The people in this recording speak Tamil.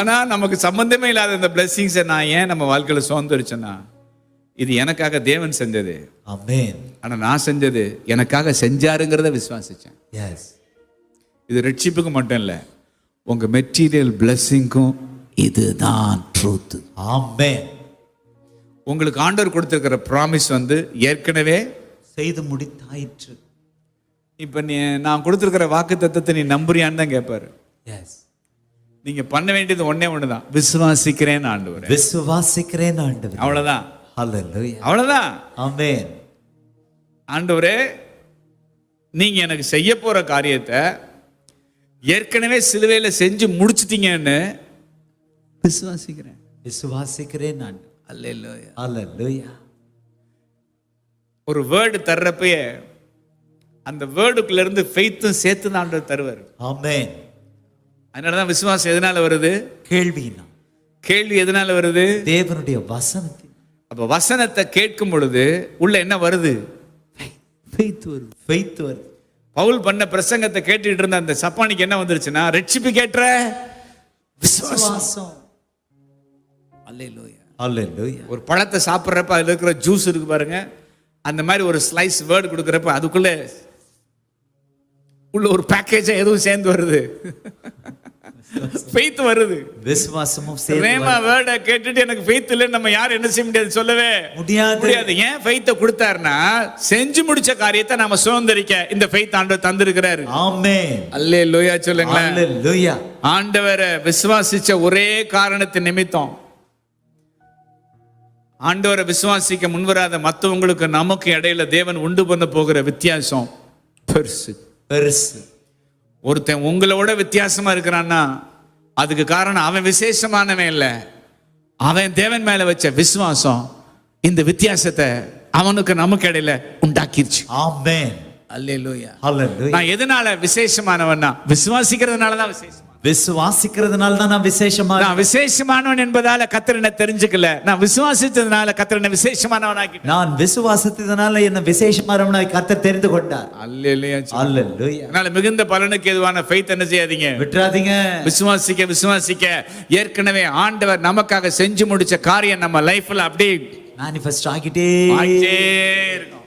ஆனா நமக்கு சம்பந்தமே இல்லாத இந்த பிளெஸ்ஸிங்ஸை நான் ஏன் நம்ம வாழ்க்கையில சுதந்திரிச்சேன்னா இது எனக்காக தேவன் செஞ்சது Amen. ஆனா நான் செஞ்சது எனக்காக செஞ்சாருங்கிறத விசுவாசிச்சேன். இது ரட்சிப்புக்கு மட்டும் இல்லை உங்க மெட்டீரியல் பிளெஸ்ஸிங்க்கும் இதுதான் ட்ரூத் Amen. உங்களுக்கு ஆண்டவர் கொடுத்திருக்கிற ப்ராமிஸ் வந்து ஏற்கனவே செய்து முடித்தாயிற்று இப்போ நீ நான் கொடுத்துருக்கிற வாக்கு தத்தத்தை நீ நம்புறியான்னு தான் கேட்பாரு எஸ் நீங்க பண்ண வேண்டியது ஒண்ணே ஒன்று தான் விசுவாசிக்கிறேன் ஆண்டவர். விசுவாசிக்கிறேன் ஆண்டவர். அவ்வளவுதான். ஹalleluya. அவ்வளவுதான். ஆமென் ஆண்டவரே நீங்க எனக்கு செய்ய போற காரியத்தை ஏற்கனவே சிலுவையில செஞ்சு முடிச்சிட்டீங்கன்னு விசுவாசிக்கிறேன். விசுவாசிக்கிறேன் ஆண்டவர். அல்லேலூயா ஹalleluya ஒரு வேர்டு தர்றப்பயே அந்த வேர்டுக்குள்ள இருந்து ஃபெய்த்தும் சேர்த்து தான் ஆண்டவர் தருவார். ஆமென் அதனால தான் விசுவாசம் எதனால வருது? கேள்வினா கேள்வி எதனால வருது? தேவனுடைய வசனத்தின் அப்ப வசனத்தை கேட்கும் பொழுது உள்ள என்ன வருது? ஃபெய்த் வருது. Faith வருது. பவுல் பண்ண பிரசங்கத்தை கேட்டுட்டு இருந்த அந்த சப்பானிக்கு என்ன வந்துருச்சுன்னா ரெட்சிப்பு கேட்ட விசுவாசம். அல்லேலூயா ஹalleluya ஒரு பழத்தை சாப்பிட்றப்ப அதுல இருக்கிற ஜூஸ் இருக்கு பாருங்க. அந்த மாதிரி ஒரு ஸ்லைஸ் வேர்டு கொடுக்குறப்ப அதுக்குள்ள உள்ள ஒரு பேக்கேஜா எதுவும் சேர்ந்து வருது. ஃபெய்த் வருது. விசுவாசமும் ரேமா வேர்டை கேட்டுட்டு எனக்கு ஃபெய்த் இல்லைன்னு நம்ம யாரும் என்ன செய்ய முடியாது சொல்லவே? முடியாது. முடியாது. ஏன் ஃபெய்த்தை கொடுத்தாருன்னா செஞ்சு முடிச்ச காரியத்தை நாம சுதந்திரிக்க இந்த ஃபெய்த் ஆண்டவர் தந்திருக்கிறாரு. ஆமென். அல்லே லோயா சொல்லுங்களேன். ஹalleluya ஆண்டவரை விசுவாசிச்ச ஒரே காரணத்தின் நிமித்தம் ஆண்டவரை விசுவாசிக்க முன்வராத மற்றவங்களுக்கு நமக்கு இடையில தேவன் உண்டு பண்ண போகிற வித்தியாசம் பெருசு. பெருசு. ஒருத்தன் உங்களோட வித்தியாசமா இருக்கிறான்னா அதுக்கு காரணம் அவன் விசேஷமானவன் இல்லை. அவன் தேவன் மேல வச்ச விசுவாசம் இந்த வித்தியாசத்தை அவனுக்கு நமக்கு இடையில உண்டாக்கிருச்சு. ஆமென். அல்லேலூயா. நான் எதனால விசேஷமானவன்னா விசுவாசிக்கிறதுனால தான் விசேஷம். விசுவாசிக்கிறதுனால தான் நான் விசேஷமா நான் விசேஷமானவன் என்பதால கத்திரனை தெரிஞ்சுக்கல. நான் விசுவாசித்ததுனால கத்திரனை விசேஷமானவனாக்கிட்டேன் நான் விசுவாசத்தினால என்ன விசேஷமானவனாய் கர்த்தர் தெரிந்து கொண்டார். அல்லேலூயா ஹalleluya அதனால மிகுந்த பலனுக்கு எதுவான ஃபெய்த் என்ன செய்யாதீங்க? விட்டுறாதீங்க. விசுவாசிக்க விசுவாசிக்க. ஏற்கனவே ஆண்டவர் நமக்காக செஞ்சு முடிச்ச காரியம் நம்ம லைஃப்ல அப்படியே மேனிஃபெஸ்ட் ஆகிட்டே ஆயிட்டே இருக்கும்.